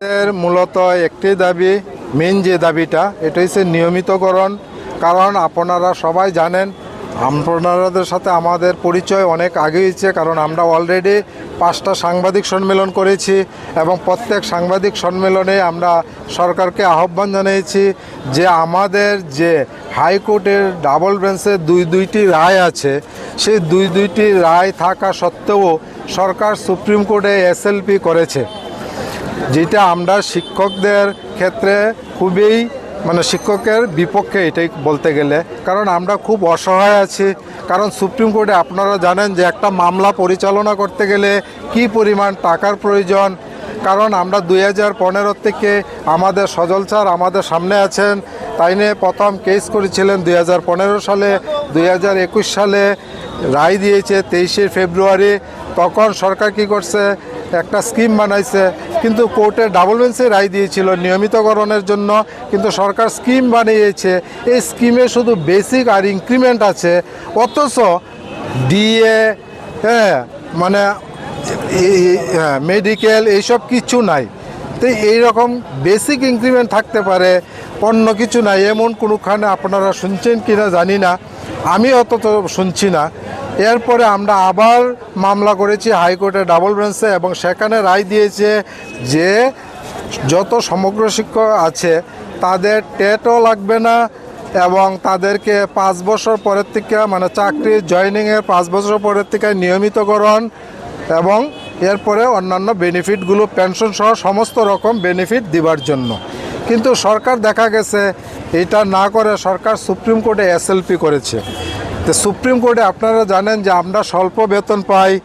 এর মূলত একটি দাবি মেন যে দাবিটা, এটা হচ্ছে নিয়মিতকরণ। কারণ আপনারা সবাই জানেন আপনাদের সাথে আমাদের পরিচয় অনেক আগে হয়েছে, কারণ আমরা অলরেডি পাঁচটা সাংবাদিক সম্মেলন করেছি এবং প্রত্যেক সাংবাদিক সম্মেলনে আমরা সরকারকে আহ্বান জানিয়েছি যে আমাদের যে হাইকোর্টের ডাবল বেঞ্চে দুই দুইটি রায় আছে, সেই দুই দুইটি রায় থাকা সত্ত্বেও সরকার সুপ্রিম কোর্টে এসএলপি করেছে। যেটা আমরা শিক্ষকদের ক্ষেত্রে খুবই মানে শিক্ষকের বিপক্ষে এটাই বলতে গেলে। কারণ আমরা খুব অসহায় আছি। কারণ সুপ্রিম কোর্টে আপনারা জানেন যে একটা মামলা পরিচালনা করতে গেলে কি পরিমাণ টাকার প্রয়োজন। কারণ আমরা দুই হাজার পনেরো থেকে আমাদের সজল স্যার আমাদের সামনে আছেন। তাই নিয়ে প্রথম কেস করেছিলেন দুই হাজার পনেরো সালে, দুই হাজার একুশ সালে। রায় দিয়েছে তেইশে ফেব্রুয়ারি। তখন সরকার কি করছে? একটা স্কিম বানাইছে, কিন্তু কোর্টে ডাবল বেঞ্চে রায় দিয়েছিল নিয়মিতকরণের জন্য, কিন্তু সরকার স্কিম বানিয়েছে। এই স্কিমে শুধু বেসিক আর ইনক্রিমেন্ট আছে, অথচ ডিএ হ্যাঁ মানে মেডিকেল এইসব কিছু নাই। তো এইরকম বেসিক ইনক্রিমেন্ট থাকতে পারে, অন্য কিছু নাই, এমন কোনোখানে আপনারা শুনছেন কি না জানি না। আমি অত শুনছি না। এরপরে আমরা আবার মামলা করেছি হাইকোর্টে ডাবল বেঞ্চে এবং সেখানে রায় দিয়েছে যে যত সমগ্র শিক্ষক আছে, তাদের টেটও লাগবে না এবং তাদেরকে পাঁচ বছর পরের থেকে মানে চাকরি জয়নিংয়ের পাঁচ বছর পরের থেকে নিয়মিতকরণ এবং এরপরে অন্যান্য বেনিফিটগুলো পেনশন সহ সমস্ত রকম বেনিফিট দিবার জন্য। কিন্তু সরকার দেখা গেছে, এটা না করে সরকার সুপ্রিম কোর্টে এসএলপি করেছে। তো সুপ্রিম কোর্টে আপনারা জানেন যে আমরা স্বল্প বেতন পাই।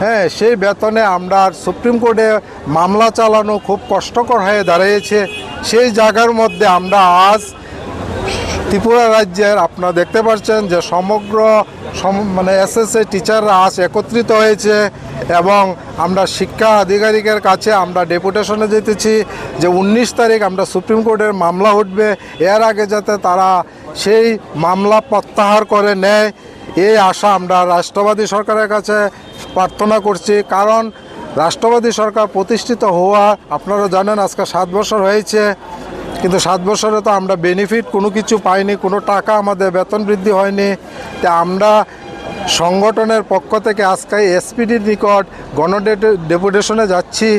হ্যাঁ সেই বেতনে আমরা সুপ্রিম কোর্টে মামলা চালানো খুব কষ্টকর হয়ে দাঁড়িয়েছে। সেই জায়গার মধ্যে আমরা আজ ত্রিপুরা রাজ্যের আপনারা দেখতে পাচ্ছেন যে সমগ্র সম- মানে এসএসএ টিচাররা আজ একত্রিত হয়েছে এবং আমরা শিক্ষা আধিকারিকের কাছে আমরা ডেপুটেশনে যেতেছি যে উনিশ তারিখ আমরা সুপ্রিম কোর্টের মামলা উঠবে। এর আগে যাতে তারা সেই মামলা প্রত্যাহার করে নেয়। এই আশা আমরা রাষ্ট্রবাদী সরকারের কাছে প্রার্থনা করছি। কারণ রাষ্ট্রবাদী সরকার প্রতিষ্ঠিত হওয়া, আপনারা জানেন আজকে সাত বছর হয়েছে। কিন্তু সাত বছরে তো আমরা বেনিফিট কোনো কিছু পাইনি, কোনো টাকা আমাদের বেতন বৃদ্ধি হয়নি। তা আমরা সংগঠনের পক্ষ থেকে আজকে এসপিডির নিকট গণ ডেপুটেশনে যাচ্ছি।